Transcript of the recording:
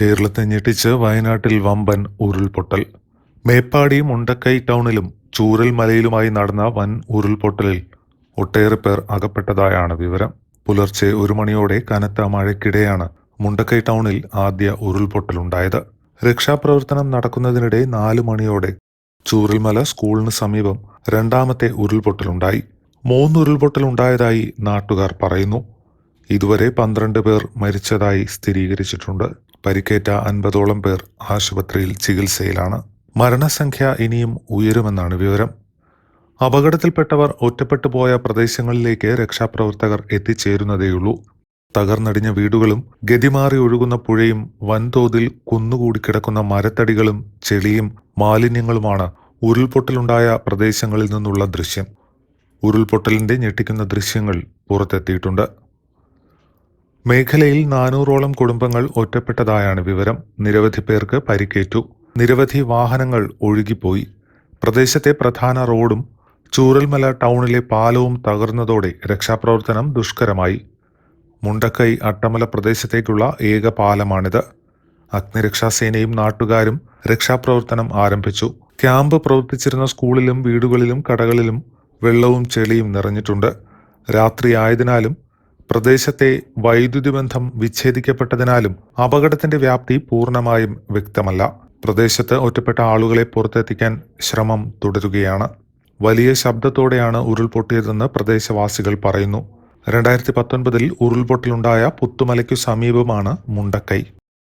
കേരളത്തെ ഞെട്ടിച്ച് വയനാട്ടിൽ വമ്പൻ ഉരുൾപൊട്ടൽ. മേപ്പാടി മുണ്ടക്കൈ ടൗണിലും ചൂരൽ മലയിലുമായി നടന്ന വൻ ഉരുൾപൊട്ടലിൽ ഒട്ടേറെ പേർ അകപ്പെട്ടതായാണ് വിവരം. പുലർച്ചെ ഒരു മണിയോടെ കനത്ത മഴയ്ക്കിടെയാണ് മുണ്ടക്കൈ ടൗണിൽ ആദ്യ ഉരുൾപൊട്ടലുണ്ടായത് രക്ഷാപ്രവർത്തനം നടക്കുന്നതിനിടെ നാല് മണിയോടെ ചൂരൽമല സ്കൂളിന് സമീപം രണ്ടാമത്തെ ഉരുൾപൊട്ടലുണ്ടായി. മൂന്ന് ഉരുൾപൊട്ടലുണ്ടായതായി നാട്ടുകാർ പറയുന്നു. ഇതുവരെ പന്ത്രണ്ട് പേർ മരിച്ചതായി സ്ഥിരീകരിച്ചിട്ടുണ്ട്. പരിക്കേറ്റ അൻപതോളം പേർ ആശുപത്രിയിൽ ചികിത്സയിലാണ്. മരണസംഖ്യ ഇനിയും ഉയരുമെന്നാണ് വിവരം. അപകടത്തിൽപ്പെട്ടവർ ഒറ്റപ്പെട്ടു പോയ പ്രദേശങ്ങളിലേക്ക് രക്ഷാപ്രവർത്തകർ എത്തിച്ചേരുന്നതേയുള്ളൂ. തകർന്നടിഞ്ഞ വീടുകളും ഗതിമാറി ഒഴുകുന്ന പുഴയും വൻതോതിൽ കുന്നുകൂടി കിടക്കുന്ന മരത്തടികളും ചെളിയും മാലിന്യങ്ങളുമാണ് ഉരുൾപൊട്ടലുണ്ടായ പ്രദേശങ്ങളിൽ നിന്നുള്ള ദൃശ്യം. ഉരുൾപൊട്ടലിന്റെ ഞെട്ടിക്കുന്ന ദൃശ്യങ്ങൾ പുറത്തെത്തിയിട്ടുണ്ട്. മേഖലയിൽ നാനൂറോളം കുടുംബങ്ങൾ ഒറ്റപ്പെട്ടതായാണ് വിവരം. നിരവധി പേർക്ക് പരിക്കേറ്റു. നിരവധി വാഹനങ്ങൾ ഒഴുകിപ്പോയി. പ്രദേശത്തെ പ്രധാന റോഡും ചൂരൽമല ടൗണിലെ പാലവും തകർന്നതോടെ രക്ഷാപ്രവർത്തനം ദുഷ്കരമായി. മുണ്ടക്കൈ അട്ടമല പ്രദേശത്തേക്കുള്ള ഏക പാലമാണിത്. അഗ്നിരക്ഷാസേനയും നാട്ടുകാരും രക്ഷാപ്രവർത്തനം ആരംഭിച്ചു. ക്യാമ്പ് പ്രവർത്തിച്ചിരുന്ന സ്കൂളിലും വീടുകളിലും കടകളിലും വെള്ളവും ചെളിയും നിറഞ്ഞിട്ടുണ്ട്. രാത്രിയായതിനാലും പ്രദേശത്തെ വൈദ്യുതി ബന്ധം വിച്ഛേദിക്കപ്പെട്ടതിനാലും അപകടത്തിന്റെ വ്യാപ്തി പൂർണമായും വ്യക്തമല്ല. പ്രദേശത്ത് ഒറ്റപ്പെട്ട ആളുകളെ പുറത്തെത്തിക്കാൻ ശ്രമം തുടരുകയാണ്. വലിയ ശബ്ദത്തോടെയാണ് ഉരുൾപൊട്ടിയതെന്ന് പ്രദേശവാസികൾ പറയുന്നു. രണ്ടായിരത്തി പത്തൊൻപതിൽ ഉരുൾപൊട്ടലുണ്ടായ പുത്തുമലയ്ക്കു സമീപമാണ് മുണ്ടക്കൈ.